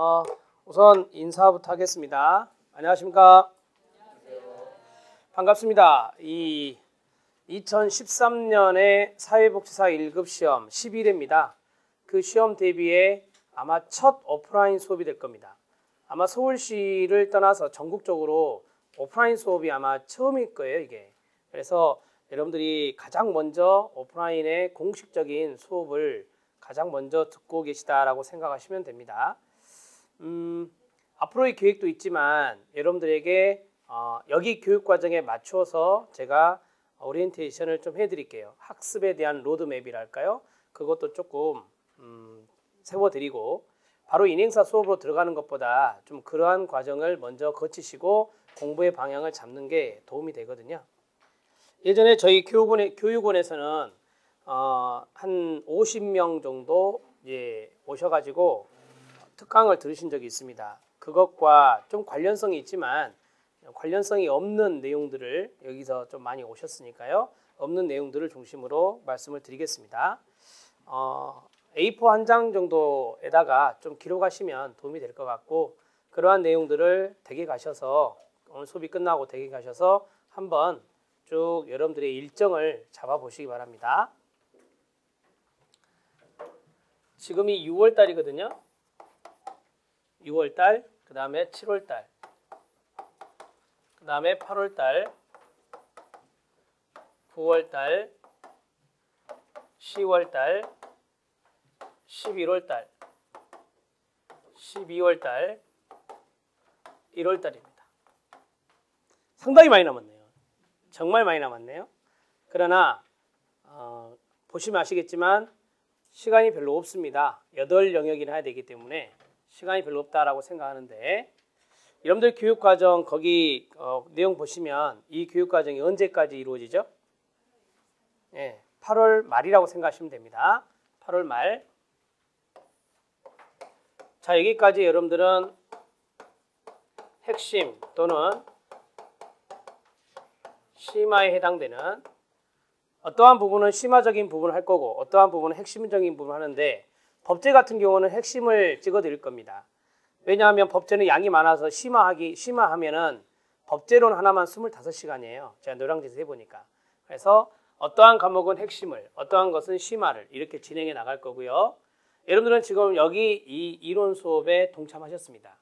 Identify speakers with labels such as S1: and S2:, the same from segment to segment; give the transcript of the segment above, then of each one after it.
S1: 어, 우선 인사부터 하겠습니다. 안녕하십니까? 반갑습니다. 이 2013년의 사회복지사 1급 시험 11회입니다. 그 시험 대비에 아마 첫 오프라인 수업이 될 겁니다. 아마 서울시를 떠나서 전국적으로 오프라인 수업이 아마 처음일 거예요, 이게. 그래서 여러분들이 가장 먼저 오프라인의 공식적인 수업을 가장 먼저 듣고 계시다라고 생각하시면 됩니다. 음, 앞으로의 계획도 있지만 여러분들에게 어, 여기 교육 과정에 맞춰서 제가 오리엔테이션을 좀 해드릴게요. 학습에 대한 로드맵이랄까요? 그것도 조금 음, 세워드리고 바로 인행사 수업으로 들어가는 것보다 좀 그러한 과정을 먼저 거치시고 공부의 방향을 잡는 게 도움이 되거든요. 예전에 저희 교육원에, 교육원에서는 어, 한 50명 정도 예, 오셔가지고 특강을 들으신 적이 있습니다. 그것과 좀 관련성이 있지만 관련성이 없는 내용들을 여기서 좀 많이 오셨으니까요. 없는 내용들을 중심으로 말씀을 드리겠습니다. 어, A4 한 장 정도에다가 좀 기록하시면 도움이 될 것 같고 그러한 내용들을 댁에 가셔서 오늘 수업이 끝나고 댁에 가셔서 한번 쭉 여러분들의 일정을 잡아 보시기 바랍니다. 지금이 6월 달이거든요. 6월 달, 그 다음에 7월 달, 그 다음에 8월 달, 9월 달, 10월 달, 11월 달, 12월 달, 1월 달입니다. 상당히 많이 남았네요. 정말 많이 남았네요. 그러나 어, 보시면 아시겠지만 시간이 별로 없습니다. 8 영역이나 해야 되기 때문에 시간이 별로 없다라고 생각하는데 여러분들 교육과정 거기 어, 내용 보시면 이 교육과정이 언제까지 이루어지죠? 예, 8월 말이라고 생각하시면 됩니다. 8월 말. 자 여기까지 여러분들은 핵심 또는 심화에 해당되는 어떠한 부분은 심화적인 부분을 할 거고 어떠한 부분은 핵심적인 부분을 하는데 법제 같은 경우는 핵심을 찍어 드릴 겁니다. 왜냐하면 법제는 양이 많아서 심화하기 심화하면은 법제론 하나만 25시간이에요. 제가 노량진에서 해보니까. 그래서 어떠한 과목은 핵심을, 어떠한 것은 심화를 이렇게 진행해 나갈 거고요. 여러분들은 지금 여기 이 이론 수업에 동참하셨습니다.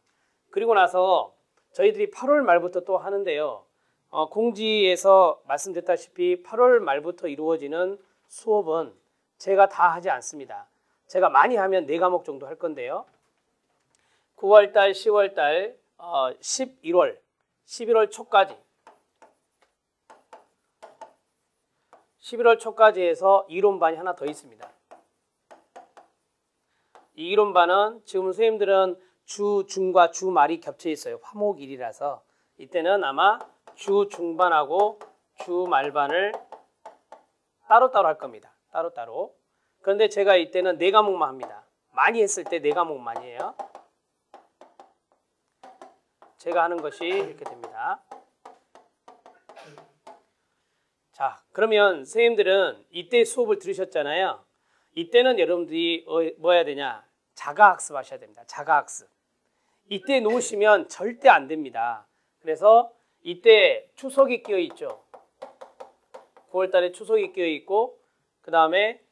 S1: 그리고 나서 저희들이 8월 말부터 또 하는데요. 어, 공지에서 말씀드렸다시피 8월 말부터 이루어지는 수업은 제가 다 하지 않습니다. 제가 많이 하면 4과목 정도 할 건데요. 9월달, 10월달, 어, 11월, 11월 초까지 11월 초까지 해서 이론반이 하나 더 있습니다. 이 이론반은 지금 선생님들은 주, 중과 주 말이 겹쳐 있어요. 화목일이라서 이때는 아마 주 중반하고 주 말반을 따로따로 할 겁니다. 따로따로. 그런데 제가 이때는 네 과목만 합니다. 많이 했을 때 네 과목만 이에요. 제가 하는 것이 이렇게 됩니다. 자, 그러면 선생님들은 이때 수업을 들으셨잖아요. 이때는 여러분들이 어, 뭐 해야 되냐? 자가학습 하셔야 됩니다. 자가학습. 이때 놓으시면 절대 안 됩니다. 그래서 이때 추석이 끼어 있죠. 9월 달에 추석이 끼어 있고 그 다음에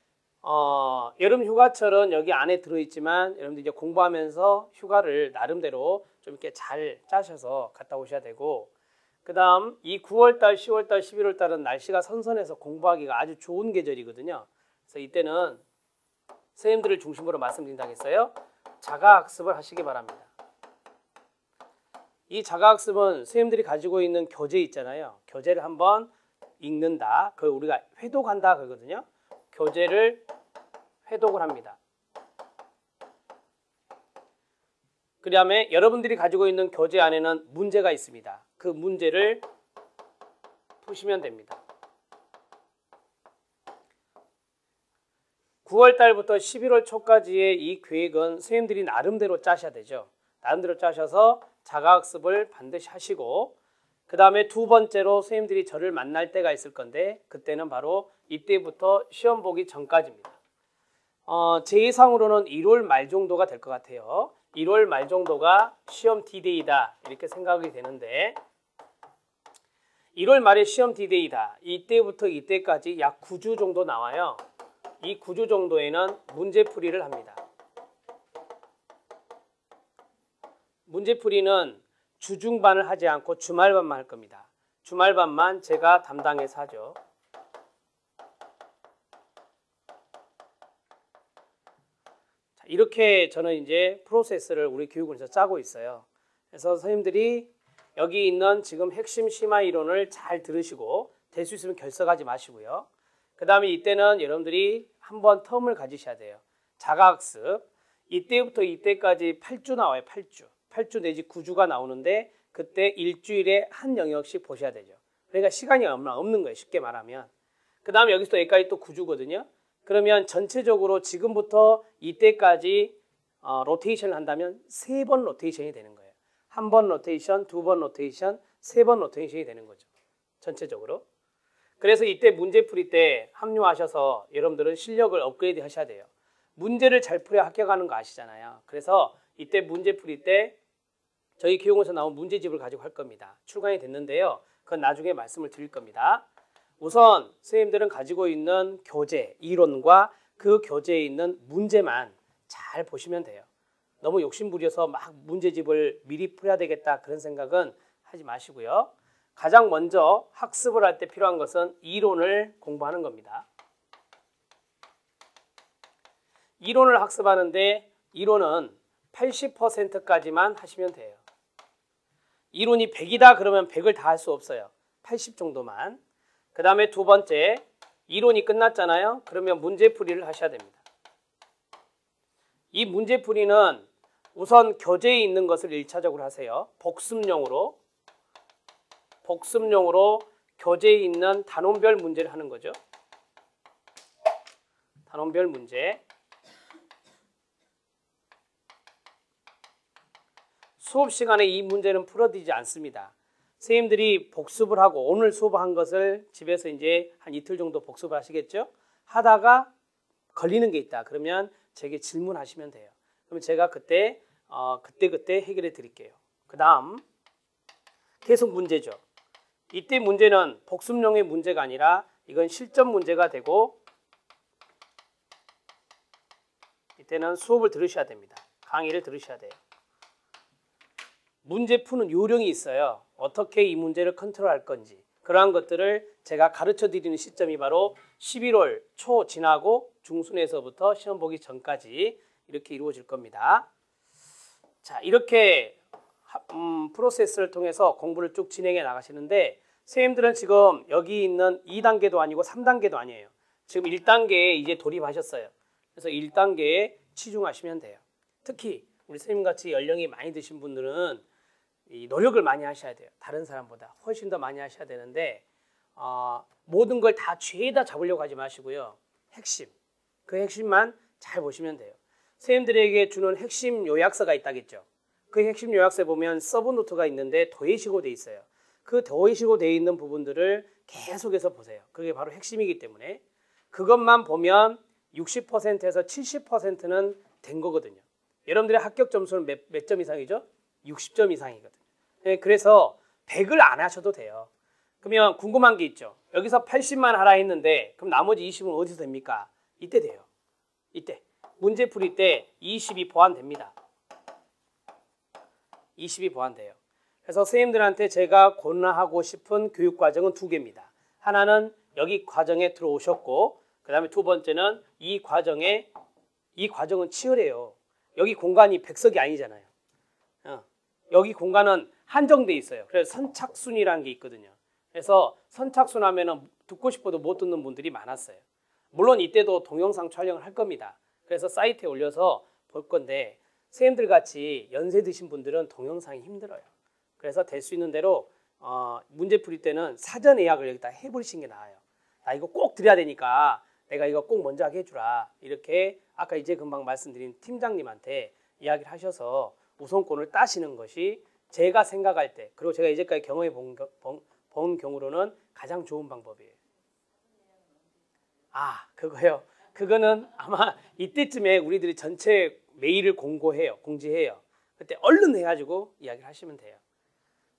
S1: 어, 여름 휴가철은 여기 안에 들어있지만 여러분들 이제 공부하면서 휴가를 나름대로 좀 이렇게 잘 짜셔서 갔다 오셔야 되고 그 다음 이 9월달, 10월달, 11월달은 날씨가 선선해서 공부하기가 아주 좋은 계절이거든요. 그래서 이때는 선생님들을 중심으로 말씀드린다겠어요. 자가학습을 하시기 바랍니다. 이 자가학습은 선생님들이 가지고 있는 교재 있잖아요. 교재를 한번 읽는다. 그걸 우리가 회독한다 그러거든요. 교재를 회독을 합니다. 그 다음에 여러분들이 가지고 있는 교재 안에는 문제가 있습니다. 그 문제를 푸시면 됩니다. 9월 달부터 11월 초까지의 이 계획은 선생님들이 나름대로 짜셔야 되죠. 나름대로 짜셔서 자가학습을 반드시 하시고 그 다음에 두 번째로 선생님들이 저를 만날 때가 있을 건데 그때는 바로 이때부터 시험 보기 전까지입니다. 어, 제 예상으로는 1월 말 정도가 될 것 같아요. 1월 말 정도가 시험 D-Day다 이렇게 생각이 되는데 1월 말에 시험 D-Day다. 이때부터 이때까지 약 9주 정도 나와요. 이 9주 정도에는 문제풀이를 합니다. 문제풀이는 주중반을 하지 않고 주말반만 할 겁니다. 주말반만 제가 담당해서 하죠. 이렇게 저는 이제 프로세스를 우리 교육원에서 짜고 있어요. 그래서 선생님들이 여기 있는 지금 핵심 심화 이론을 잘 들으시고 될 수 있으면 결석하지 마시고요. 그 다음에 이때는 여러분들이 한 번 텀을 가지셔야 돼요. 자가학습. 이때부터 이때까지 8주 나와요. 8주. 8주 내지 9주가 나오는데 그때 일주일에 한 영역씩 보셔야 되죠. 그러니까 시간이 없는 거예요. 쉽게 말하면. 그 다음에 여기서 여기까지 또 9주거든요. 그러면 전체적으로 지금부터 이때까지 어, 로테이션을 한다면 세 번 로테이션이 되는 거예요. 한 번 로테이션, 두 번 로테이션, 세 번 로테이션이 되는 거죠. 전체적으로. 그래서 이때 문제 풀이 때 합류하셔서 여러분들은 실력을 업그레이드 하셔야 돼요. 문제를 잘 풀어야 합격하는 거 아시잖아요. 그래서 이때 문제 풀이 때 저희 교육원에서 나온 문제집을 가지고 할 겁니다. 출간이 됐는데요. 그건 나중에 말씀을 드릴 겁니다. 우선 선생님들은 가지고 있는 교재, 이론과 그 교재에 있는 문제만 잘 보시면 돼요. 너무 욕심부려서 막 문제집을 미리 풀어야 되겠다 그런 생각은 하지 마시고요. 가장 먼저 학습을 할 때 필요한 것은 이론을 공부하는 겁니다. 이론을 학습하는데 이론은 80%까지만 하시면 돼요. 이론이 100이다 그러면 100을 다 할 수 없어요. 80 정도만. 그 다음에 두 번째, 이론이 끝났잖아요. 그러면 문제풀이를 하셔야 됩니다. 이 문제풀이는 우선 교재에 있는 것을 1차적으로 하세요. 복습용으로. 복습용으로 교재에 있는 단원별 문제를 하는 거죠. 단원별 문제. 수업 시간에 이 문제는 풀어드리지 않습니다. 선생님들이 복습을 하고 오늘 수업한 것을 집에서 이제 한 이틀 정도 복습을 하시겠죠? 하다가 걸리는 게 있다. 그러면 제게 질문하시면 돼요. 그러면 제가 그때 어, 그때 그때 해결해 드릴게요. 그 다음 계속 문제죠. 이때 문제는 복습용의 문제가 아니라 이건 실전 문제가 되고 이때는 수업을 들으셔야 됩니다. 강의를 들으셔야 돼요. 문제 푸는 요령이 있어요. 어떻게 이 문제를 컨트롤할 건지 그러한 것들을 제가 가르쳐 드리는 시점이 바로 11월 초 지나고 중순에서부터 시험 보기 전까지 이렇게 이루어질 겁니다. 자 이렇게 음, 프로세스를 통해서 공부를 쭉 진행해 나가시는데 선생님들은 지금 여기 있는 2단계도 아니고 3단계도 아니에요. 지금 1단계에 이제 돌입하셨어요. 그래서 1단계에 치중하시면 돼요. 특히 우리 선생님같이 연령이 많이 드신 분들은 이 노력을 많이 하셔야 돼요. 다른 사람보다 훨씬 더 많이 하셔야 되는데 어, 모든 걸 다 죄에다 잡으려고 하지 마시고요. 핵심, 그 핵심만 잘 보시면 돼요. 선생님들에게 주는 핵심 요약서가 있다겠죠. 그 핵심 요약서에 보면 서브노트가 있는데 더해시고 돼 있어요. 그 더해시고 돼 있는 부분들을 계속해서 보세요. 그게 바로 핵심이기 때문에 그것만 보면 60%에서 70%는 된 거거든요. 여러분들의 합격 점수는 몇, 몇 점 이상이죠? 60점 이상이거든요. 네, 그래서 100을 안 하셔도 돼요. 그러면 궁금한 게 있죠. 여기서 80만 하라 했는데 그럼 나머지 20은 어디서 됩니까? 이때 돼요. 이때. 문제 풀이 때 20이 보완됩니다. 20이 보완돼요. 그래서 선생님들한테 제가 권하고 싶은 교육 과정은 두 개입니다. 하나는 여기 과정에 들어오셨고 그 다음에 두 번째는 이 과정에 이 과정은 치열해요. 여기 공간이 백석이 아니잖아요. 어. 여기 공간은 한정돼 있어요. 그래서 선착순이라는 게 있거든요. 그래서 선착순 하면은 듣고 싶어도 못 듣는 분들이 많았어요. 물론 이때도 동영상 촬영을 할 겁니다. 그래서 사이트에 올려서 볼 건데 선생님들 같이 연세 드신 분들은 동영상이 힘들어요. 그래서 될 수 있는 대로 어, 문제 풀이 때는 사전 예약을 여기다 해버리시는 게 나아요. 나 이거 꼭 드려야 되니까 내가 이거 꼭 먼저 하게 해주라. 이렇게 아까 이제 금방 말씀드린 팀장님한테 이야기를 하셔서 우선권을 따시는 것이 제가 생각할 때 그리고 제가 이제까지 경험해 본, 본, 본 경우로는 가장 좋은 방법이에요. 아 그거요. 그거는 아마 이때쯤에 우리들이 전체 메일을 공고해요. 공지해요. 그때 얼른 해가지고 이야기를 하시면 돼요.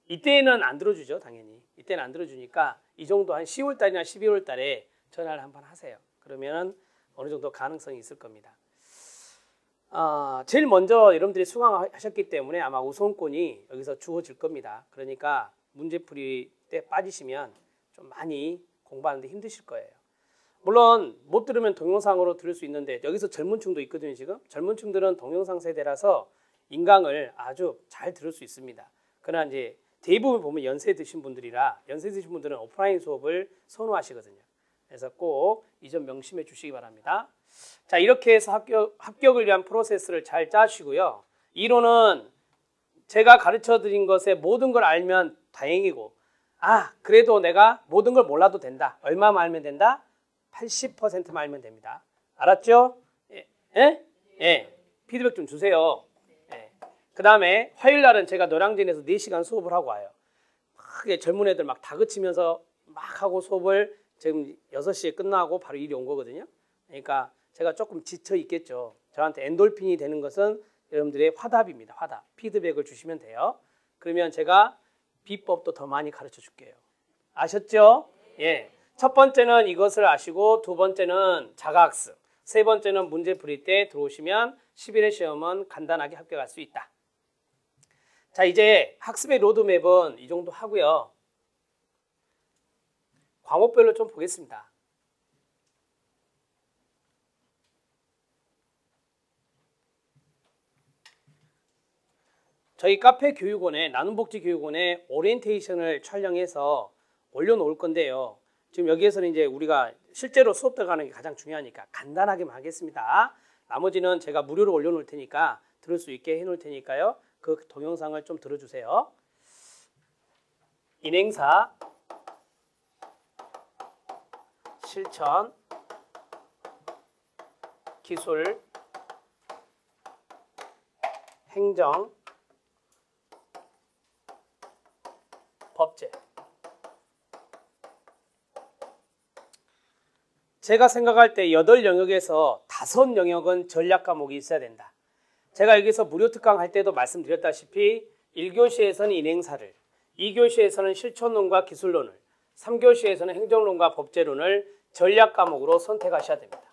S1: 이때는 안 들어주죠, 당연히. 이때는 안 들어주니까 이 정도 한 10월 달이나 12월 달에 전화를 한번 하세요. 그러면 어느 정도 가능성이 있을 겁니다. 아, 제일 먼저 여러분들이 수강하셨기 때문에 아마 우선권이 여기서 주어질 겁니다. 그러니까 문제풀이 때 빠지시면 좀 많이 공부하는데 힘드실 거예요. 물론 못 들으면 동영상으로 들을 수 있는데 여기서 젊은 층도 있거든요 지금 젊은 층들은 동영상 세대라서 인강을 아주 잘 들을 수 있습니다 그러나 이제 대부분 보면 연세 드신 분들이라 연세 드신 분들은 오프라인 수업을 선호하시거든요 그래서 꼭 이 점 명심해 주시기 바랍니다 자 이렇게 해서 합격, 합격을 위한 프로세스를 잘 짜시고요 이론은 제가 가르쳐 드린 것에 모든 걸 알면 다행이고 아 그래도 내가 모든 걸 몰라도 된다 얼마만 알면 된다 80%만 알면 됩니다. 알았죠? 예? 예? 예. 피드백 좀 주세요. 예. 그 다음에 화요일 날은 제가 노량진에서 4시간 수업을 하고 와요. 크게 젊은 애들 막 다그치면서 막 하고 수업을 지금 6시에 끝나고 바로 일이 온 거거든요. 그러니까 제가 조금 지쳐 있겠죠. 저한테 엔돌핀이 되는 것은 여러분들의 화답입니다. 화답. 피드백을 주시면 돼요. 그러면 제가 비법도 더 많이 가르쳐 줄게요. 아셨죠? 예. 첫 번째는 이것을 아시고 두 번째는 자가학습, 세 번째는 문제 풀이 때 들어오시면 11회 시험은 간단하게 합격할 수 있다. 자 이제 학습의 로드맵은 이 정도 하고요. 과목별로 좀 보겠습니다. 저희 카페 교육원에 나눔복지 교육원에 오리엔테이션을 촬영해서 올려놓을 건데요. 지금 여기에서는 이제 우리가 실제로 수업 들어가는 게 가장 중요하니까 간단하게만 하겠습니다. 나머지는 제가 무료로 올려놓을 테니까 들을 수 있게 해놓을 테니까요. 그 동영상을 좀 들어주세요. 인행사 실천 기술 행정 법제 제가 생각할 때 여덟 영역에서 다섯 영역은 전략 과목이 있어야 된다. 제가 여기서 무료 특강 할 때도 말씀드렸다시피 1교시에서는 인행사를, 2교시에서는 실천론과 기술론을, 3교시에서는 행정론과 법제론을 전략 과목으로 선택하셔야 됩니다.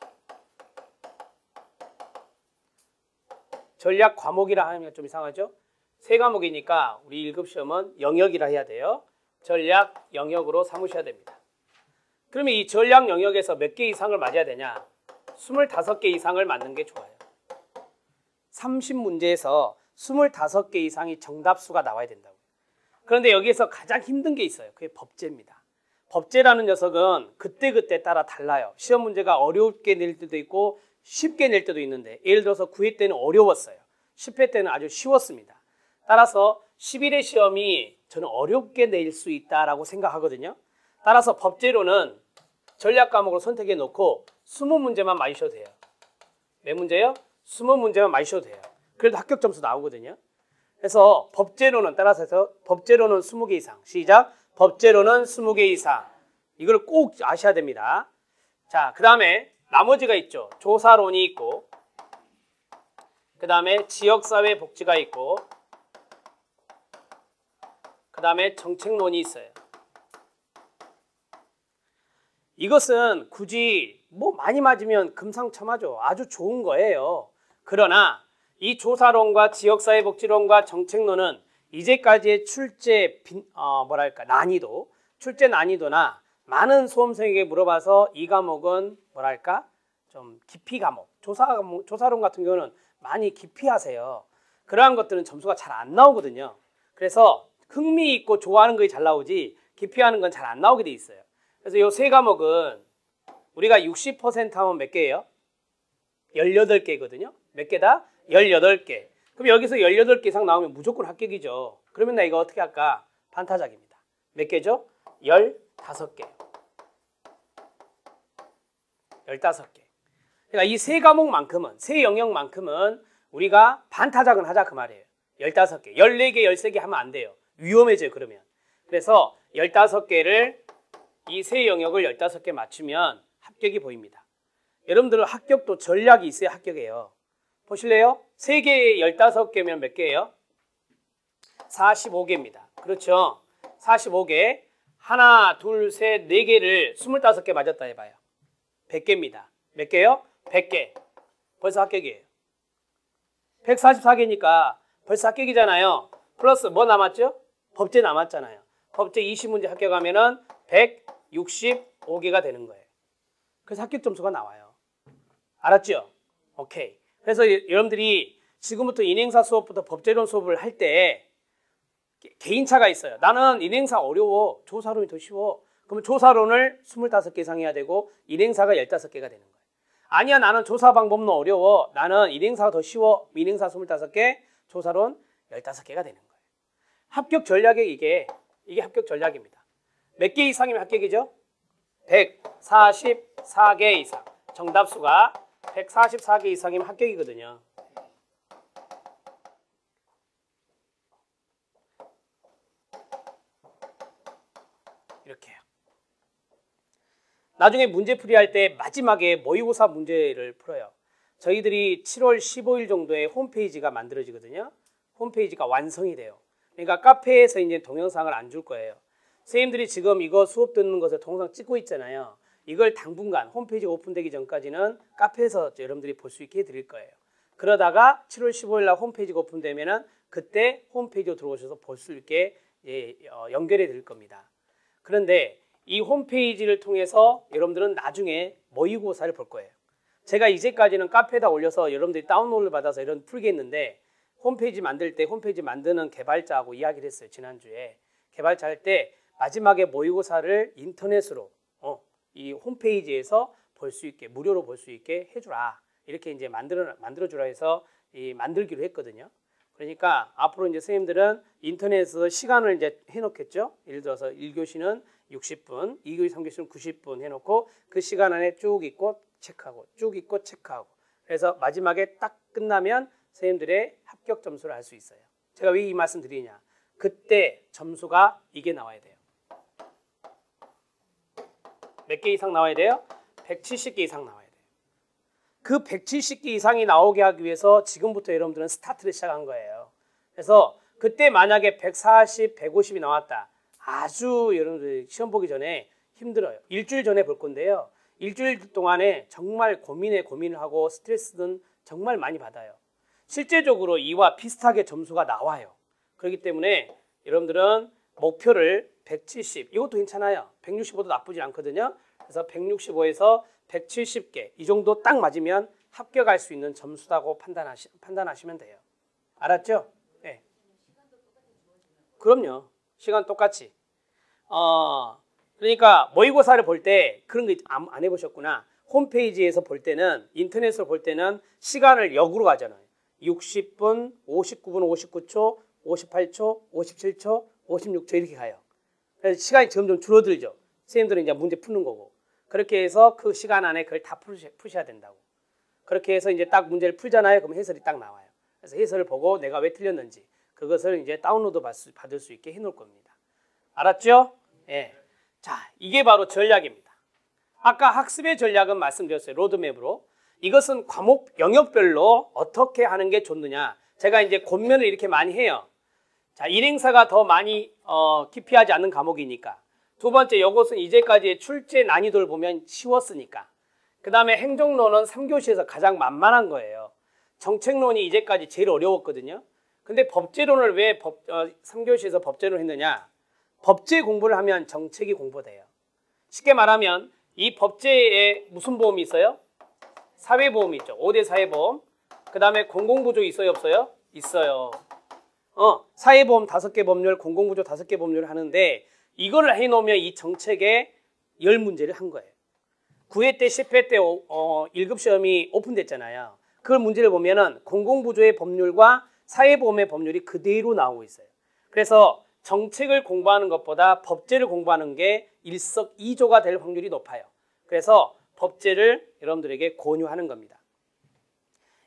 S1: 전략 과목이라 하면 좀 이상하죠? 세 과목이니까 우리 1급 시험은 영역이라 해야 돼요. 전략 영역으로 삼으셔야 됩니다. 그러면 이 전략 영역에서 몇 개 이상을 맞아야 되냐? 25개 이상을 맞는 게 좋아요. 30문제에서 25개 이상이 정답수가 나와야 된다고. 그런데 여기에서 가장 힘든 게 있어요. 그게 법제입니다. 법제라는 녀석은 그때그때 따라 달라요. 시험 문제가 어렵게 낼 때도 있고 쉽게 낼 때도 있는데 예를 들어서 9회 때는 어려웠어요. 10회 때는 아주 쉬웠습니다. 따라서 11회 시험이 저는 어렵게 낼 수 있다라고 생각하거든요. 따라서 법제로는 전략 과목을 선택해 놓고 20문제만 맞으셔도 돼요. 몇 문제요? 20문제만 맞으셔도 돼요. 그래도 합격 점수 나오거든요. 그래서 법제로는 따라서 해서 법제로는 20개 이상. 시작. 법제로는 20개 이상. 이걸 꼭 아셔야 됩니다. 자, 그 다음에 나머지가 있죠. 조사론이 있고 그 다음에 지역사회 복지가 있고 그 다음에 정책론이 있어요. 이것은 굳이 뭐 많이 맞으면 금상첨화죠. 아주 좋은 거예요. 그러나 이 조사론과 지역사회 복지론과 정책론은 이제까지의 출제 빈, 어, 뭐랄까 난이도, 출제 난이도나 많은 수험생에게 물어봐서 이 과목은 뭐랄까 좀 깊이 과목, 조사 과목, 조사론 같은 경우는 많이 깊이 하세요. 그러한 것들은 점수가 잘 안 나오거든요. 그래서 흥미 있고 좋아하는 것이 잘 나오지 깊이 하는 건 잘 안 나오게 돼 있어요. 그래서 이 세 과목은 우리가 60% 하면 몇 개예요? 18개거든요. 몇 개다? 18개. 그럼 여기서 18개 이상 나오면 무조건 합격이죠. 그러면 나 이거 어떻게 할까? 반타작입니다. 몇 개죠? 15개. 15개. 그러니까 이 세 과목만큼은, 세 영역만큼은 우리가 반타작은 하자 그 말이에요. 15개. 14개, 13개 하면 안 돼요. 위험해져요, 그러면. 그래서 15개를 이 세 영역을 15개 맞추면 합격이 보입니다. 여러분들 합격도 전략이 있어야 합격해요. 보실래요? 3개에 15개면 몇 개예요? 45개입니다. 그렇죠? 45개. 하나, 둘, 셋, 네 개를 25개 맞았다 해봐요. 100개입니다. 몇 개요? 100개. 벌써 합격이에요. 144개니까 벌써 합격이잖아요. 플러스 뭐 남았죠? 법제 남았잖아요. 법제 20문제 합격하면은 165개가 되는 거예요. 그래서 합격 점수가 나와요. 알았죠? 오케이. 그래서 여러분들이 지금부터 인행사 수업부터 법제론 수업을 할 때 개인차가 있어요. 나는 인행사 어려워. 조사론이 더 쉬워. 그러면 조사론을 25개 이상 해야 되고 인행사가 15개가 되는 거예요. 아니야 나는 조사 방법은 어려워. 나는 인행사가 더 쉬워. 인행사 25개, 조사론 15개가 되는 거예요. 합격 전략이 이게 이게 합격 전략입니다. 몇 개 이상이면 합격이죠? 144개 이상. 정답수가 144개 이상이면 합격이거든요. 이렇게요. 나중에 문제 풀이 할 때 마지막에 모의고사 문제를 풀어요. 저희들이 7월 15일 정도에 홈페이지가 만들어지거든요. 홈페이지가 완성이 돼요. 그러니까 카페에서 이제 동영상을 안 줄 거예요. 선생님들이 지금 이거 수업 듣는 것을 동영상 찍고 있잖아요. 이걸 당분간 홈페이지 오픈되기 전까지는 카페에서 여러분들이 볼 수 있게 해드릴 거예요. 그러다가 7월 15일 날 홈페이지가 오픈되면은 그때 홈페이지로 들어오셔서 볼 수 있게 예, 어, 연결해 드릴 겁니다. 그런데 이 홈페이지를 통해서 여러분들은 나중에 모의고사를 볼 거예요. 제가 이제까지는 카페에다 올려서 여러분들이 다운로드를 받아서 이런 풀게 했는데 홈페이지 만들 때 홈페이지 만드는 개발자하고 이야기를 했어요. 지난주에. 개발자 할 때 마지막에 모의고사를 인터넷으로 어, 이 홈페이지에서 볼 수 있게 무료로 볼 수 있게 해주라. 이렇게 이제 만들어 만들어주라 해서 이 만들기로 했거든요. 그러니까 앞으로 이제 선생님들은 인터넷에서 시간을 이제 해놓겠죠. 예를 들어서 1교시는 60분, 2교시, 3교시는 90분 해놓고 그 시간 안에 쭉 있고 체크하고 쭉 있고 체크하고 그래서 마지막에 딱 끝나면 선생님들의 합격 점수를 알 수 있어요. 제가 왜 이 말씀 드리냐. 그때 점수가 이게 나와야 돼요. 몇 개 이상 나와야 돼요? 170개 이상 나와야 돼요. 그 170개 이상이 나오게 하기 위해서 지금부터 여러분들은 스타트를 시작한 거예요. 그래서 그때 만약에 140, 150이 나왔다. 아주 여러분들 시험 보기 전에 힘들어요. 일주일 전에 볼 건데요. 일주일 동안에 정말 고민에 고민을 하고 스트레스는 정말 많이 받아요. 실제적으로 이와 비슷하게 점수가 나와요. 그렇기 때문에 여러분들은 목표를 170, 이것도 괜찮아요. 165도 나쁘지 않거든요. 그래서 165에서 170개, 이 정도 딱 맞으면 합격할 수 있는 점수라고 판단하시, 판단하시면 돼요. 알았죠? 네. 그럼요. 시간 똑같이. 어, 그러니까 모의고사를 볼 때 그런 거 안 해보셨구나. 홈페이지에서 볼 때는 인터넷으로 볼 때는 시간을 역으로 가잖아요. 60분, 59분 59초, 58초, 57초, 56초 이렇게 가요. 그래서 시간이 점점 줄어들죠. 선생님들은 이제 문제 푸는 거고. 그렇게 해서 그 시간 안에 그걸 다 푸셔야 된다고. 그렇게 해서 이제 딱 문제를 풀잖아요. 그럼 해설이 딱 나와요. 그래서 해설을 보고 내가 왜 틀렸는지 그것을 이제 다운로드 받을 수 있게 해놓을 겁니다. 알았죠? 예. 자, 이게 바로 전략입니다. 아까 학습의 전략은 말씀드렸어요. 로드맵으로. 이것은 과목 영역별로 어떻게 하는 게 좋느냐. 제가 이제 권면을 이렇게 많이 해요. 자, 일행사가 더 많이 어, 기피하지 않는 과목이니까. 두 번째, 이것은 이제까지 출제 난이도를 보면 쉬웠으니까. 그 다음에 행정론은 3교시에서 가장 만만한 거예요. 정책론이 이제까지 제일 어려웠거든요. 근데 법제론을 왜 법, 어, 3교시에서 법제론 했느냐? 법제 공부를 하면 정책이 공부돼요. 쉽게 말하면 이 법제에 무슨 보험이 있어요? 사회보험이 있죠. 5대 사회보험. 그 다음에 공공구조 있어요? 없어요? 있어요. 어, 사회보험 5개 법률, 공공구조 5개 법률을 하는데 이걸 해놓으면 이 정책에 열 문제를 한 거예요. 9회 때, 10회 때 어, 1급 시험이 오픈됐잖아요. 그 문제를 보면 은 공공구조의 법률과 사회보험의 법률이 그대로 나오고 있어요. 그래서 정책을 공부하는 것보다 법제를 공부하는 게 일석이조가 될 확률이 높아요. 그래서 법제를 여러분들에게 권유하는 겁니다.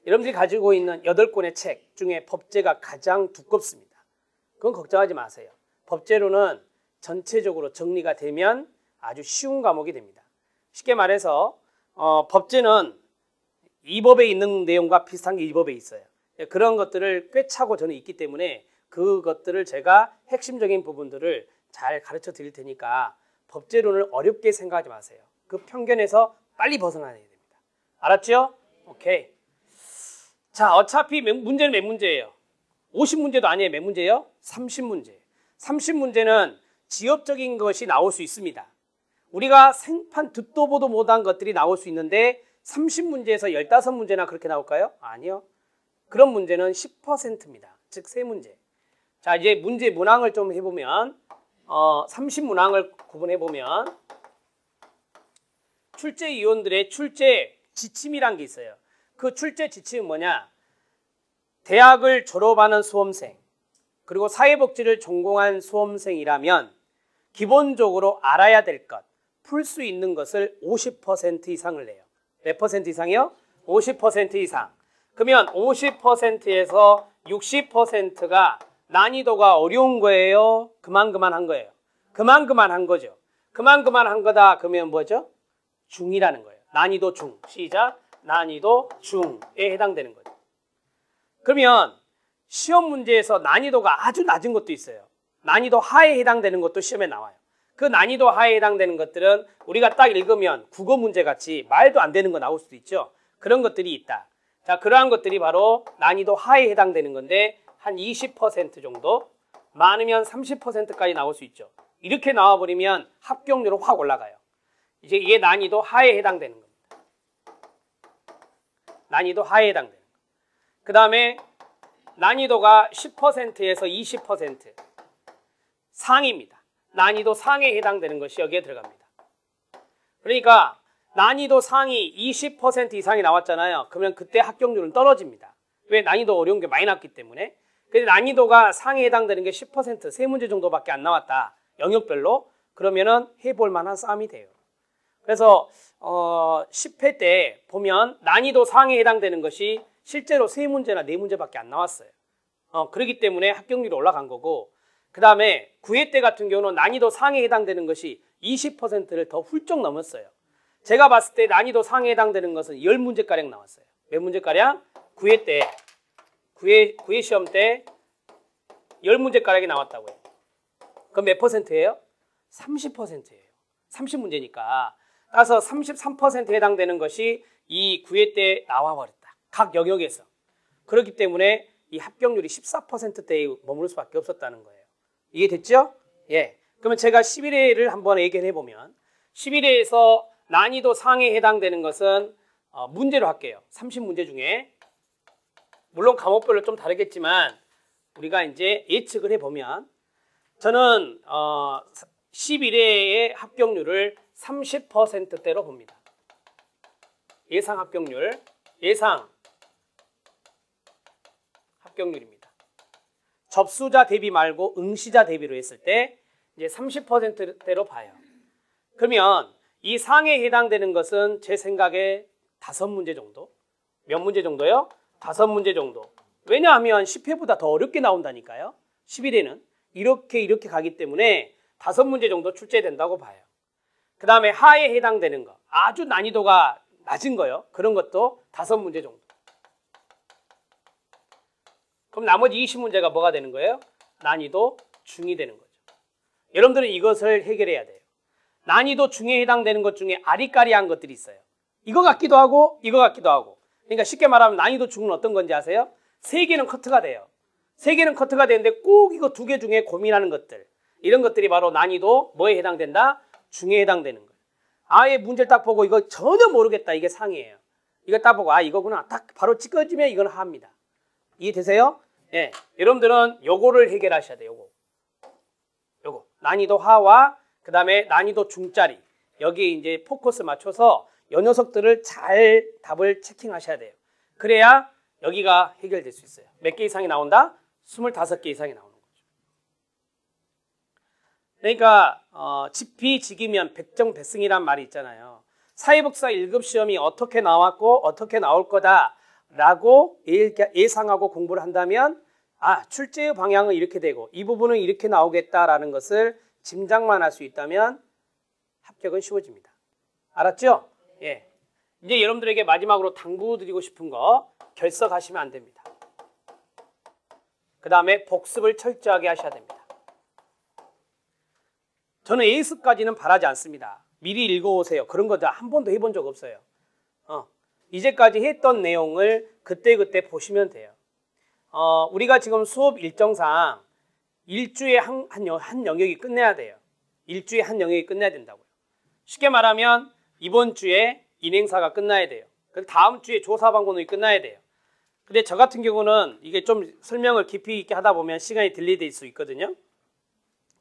S1: 여러분들이 가지고 있는 8권의 책 중에 법제가 가장 두껍습니다. 그건 걱정하지 마세요. 법제로는 전체적으로 정리가 되면 아주 쉬운 과목이 됩니다. 쉽게 말해서 어, 법제는 이 법에 있는 내용과 비슷한 게 이 법에 있어요. 예, 그런 것들을 꿰차고 저는 있기 때문에 그것들을 제가 핵심적인 부분들을 잘 가르쳐 드릴 테니까 법제론을 어렵게 생각하지 마세요. 그 편견에서 빨리 벗어나야 됩니다. 알았죠? 오케이. 자, 어차피 문제는 몇 문제예요? 50문제도 아니에요. 몇 문제예요? 30문제. 30문제는 지엽적인 것이 나올 수 있습니다. 우리가 생판 듣도 보도 못한 것들이 나올 수 있는데 30문제에서 15문제나 그렇게 나올까요? 아니요. 그런 문제는 10%입니다. 즉, 세문제. 자, 이제 문제 문항을 좀 해보면, 어, 30문항을 구분해보면, 출제 위원들의 출제 지침이란 게 있어요. 그 출제 지침은 뭐냐? 대학을 졸업하는 수험생, 그리고 사회복지를 전공한 수험생이라면 기본적으로 알아야 될 것, 풀 수 있는 것을 50% 이상을 내요. 몇 퍼센트 이상이요? 50% 이상. 그러면 50%에서 60%가 난이도가 어려운 거예요? 그만 그만 한 거예요? 그만 그만 한 거죠. 그만 그만 한 거다 그러면 뭐죠? 중이라는 거예요. 난이도 중. 시작. 난이도 중에 해당되는 거죠. 그러면 시험 문제에서 난이도가 아주 낮은 것도 있어요. 난이도 하에 해당되는 것도 시험에 나와요. 그 난이도 하에 해당되는 것들은 우리가 딱 읽으면 국어 문제 같이 말도 안 되는 거 나올 수도 있죠. 그런 것들이 있다. 자, 그러한 것들이 바로 난이도 하에 해당되는 건데 한 20% 정도, 많으면 30%까지 나올 수 있죠. 이렇게 나와버리면 합격률은 확 올라가요. 이제 이게 난이도 하에 해당되는 겁니다. 난이도 하에 해당되는 거. 그 다음에 난이도가 10%에서 20% 상입니다. 난이도 상에 해당되는 것이 여기에 들어갑니다. 그러니까 난이도 상이 20% 이상이 나왔잖아요. 그러면 그때 합격률은 떨어집니다. 왜? 난이도 어려운 게 많이 났기 때문에. 근데 난이도가 상에 해당되는 게 10%, 세 문제 정도밖에 안 나왔다. 영역별로. 그러면은 해볼 만한 싸움이 돼요. 그래서 어 10회 때 보면 난이도 상에 해당되는 것이 실제로 세 문제나 네 문제밖에 안 나왔어요. 어, 그렇기 때문에 합격률이 올라간 거고 그 다음에 9회 때 같은 경우는 난이도 상에 해당되는 것이 20%를 더 훌쩍 넘었어요. 제가 봤을 때 난이도 상에 해당되는 것은 10문제가량 나왔어요. 몇 문제가량? 9회 때 9회, 9회 시험 때 10문제가량이 나왔다고요. 그럼 몇 퍼센트예요? 30%예요. 30문제니까. 따라서 33%에 해당되는 것이 이 9회 때 나와버렸다. 각 영역에서. 그렇기 때문에 이 합격률이 14%대에 머무를 수밖에 없었다는 거예요. 이해됐죠? 예. 그러면 제가 11회를 한번 얘기해 보면 11회에서 난이도 상에 해당되는 것은 어, 문제로 할게요. 30문제 중에 물론 과목별로 좀 다르겠지만 우리가 이제 예측을 해 보면 저는 어, 11회의 합격률을 30%대로 봅니다. 예상 합격률, 예상 합격률입니다. 접수자 대비 말고 응시자 대비로 했을 때 이제 30%대로 봐요. 그러면 이 상에 해당되는 것은 제 생각에 다섯 문제 정도? 몇 문제 정도요? 다섯 문제 정도. 왜냐하면 10회보다 더 어렵게 나온다니까요. 11회는 이렇게 이렇게 가기 때문에 다섯 문제 정도 출제된다고 봐요. 그 다음에 하에 해당되는 거 아주 난이도가 낮은 거요. 그런 것도 다섯 문제 정도. 그럼 나머지 20문제가 뭐가 되는 거예요? 난이도 중이 되는 거죠. 여러분들은 이것을 해결해야 돼요. 난이도 중에 해당되는 것 중에 아리까리한 것들이 있어요. 이거 같기도 하고 이거 같기도 하고. 그러니까 쉽게 말하면 난이도 중은 어떤 건지 아세요? 세 개는 커트가 돼요. 세 개는 커트가 되는데 꼭 이거 두 개 중에 고민하는 것들. 이런 것들이 바로 난이도 뭐에 해당된다? 중에 해당되는 거예요. 아예 문제를 딱 보고 이거 전혀 모르겠다. 이게 상이에요. 이거 딱 보고 아 이거구나. 딱 바로 찍어지면 이건 합니다. 이해되세요? 예, 여러분들은 요거를 해결하셔야 돼요. 요거. 요거. 난이도 하와 그 다음에 난이도 중짜리. 여기에 이제 포커스 맞춰서 요 녀석들을 잘 답을 체킹하셔야 돼요. 그래야 여기가 해결될 수 있어요. 몇 개 이상이 나온다? 25개 이상이 거죠. 그러니까 어, 지피지기면 백정백승이란 말이 있잖아요. 사회복사 1급 시험이 어떻게 나왔고 어떻게 나올 거다라고 예상하고 공부를 한다면 아, 출제의 방향은 이렇게 되고 이 부분은 이렇게 나오겠다라는 것을 짐작만 할 수 있다면 합격은 쉬워집니다. 알았죠? 예. 이제 여러분들에게 마지막으로 당부드리고 싶은 거 결석하시면 안 됩니다. 그 다음에 복습을 철저하게 하셔야 됩니다. 저는 에이스까지는 바라지 않습니다. 미리 읽어오세요. 그런 거 한 번도 해본 적 없어요. 어, 이제까지 했던 내용을 그때그때 보시면 돼요. 어, 우리가 지금 수업 일정상 일주에 한, 한, 영- 한 영역이 끝내야 돼요. 일주에 한 영역이 끝내야 된다고요. 쉽게 말하면 이번 주에 인행사가 끝나야 돼요. 그 다음 주에 조사방법론이 끝나야 돼요. 근데 저 같은 경우는 이게 좀 설명을 깊이 있게 하다 보면 시간이 딜리될 수 있거든요.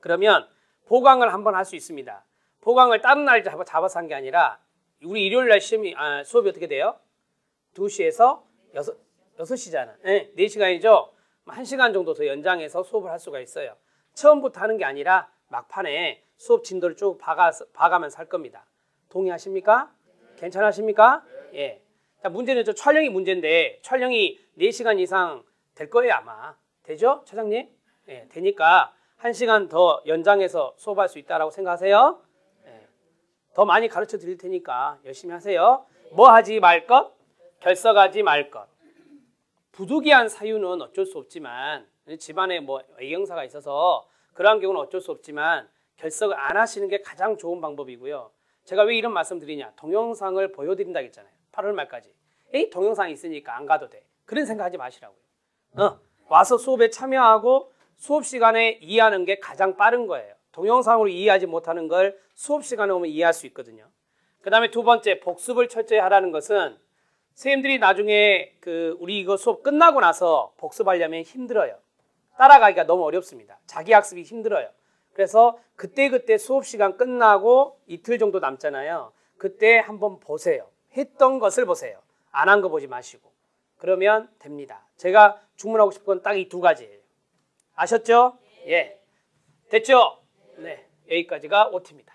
S1: 그러면 보강을 한번 할 수 있습니다. 보강을 다른 날 잡아, 잡아서 한 게 아니라 우리 일요일 날 시험이 아, 수업이 어떻게 돼요? 2시에서 6, 6시잖아. 네, 4시간이죠. 1시간 정도 더 연장해서 수업을 할 수가 있어요. 처음부터 하는 게 아니라 막판에 수업 진도를 쭉 봐가, 봐가면서 할 겁니다. 동의하십니까? 괜찮으십니까? 예. 자, 문제는 저 촬영이 문제인데 촬영이 4시간 이상 될 거예요, 아마. 되죠? 차장님? 예, 되니까 1시간 더 연장해서 수업할 수 있다라고 생각하세요? 예. 더 많이 가르쳐 드릴 테니까 열심히 하세요. 뭐 하지 말 것? 결석하지 말 것. 부득이한 사유는 어쩔 수 없지만 집안에 뭐 애경사가 있어서 그러한 경우는 어쩔 수 없지만 결석을 안 하시는 게 가장 좋은 방법이고요. 제가 왜 이런 말씀 드리냐? 동영상을 보여드린다 했잖아요. 8월 말까지. 에이 동영상이 있으니까 안 가도 돼. 그런 생각하지 마시라고요. 어, 와서 수업에 참여하고 수업 시간에 이해하는 게 가장 빠른 거예요. 동영상으로 이해하지 못하는 걸 수업 시간에 오면 이해할 수 있거든요. 그 다음에 두 번째 복습을 철저히 하라는 것은 선생님들이 나중에 그 우리 이거 수업 끝나고 나서 복습하려면 힘들어요. 따라가기가 너무 어렵습니다. 자기 학습이 힘들어요. 그래서 그때그때 수업 시간 끝나고 이틀 정도 남잖아요. 그때 한번 보세요. 했던 것을 보세요. 안 한 거 보지 마시고. 그러면 됩니다. 제가 주문하고 싶은 건 딱 이 두 가지예요. 아셨죠? 예. 됐죠? 네. 여기까지가 OT입니다.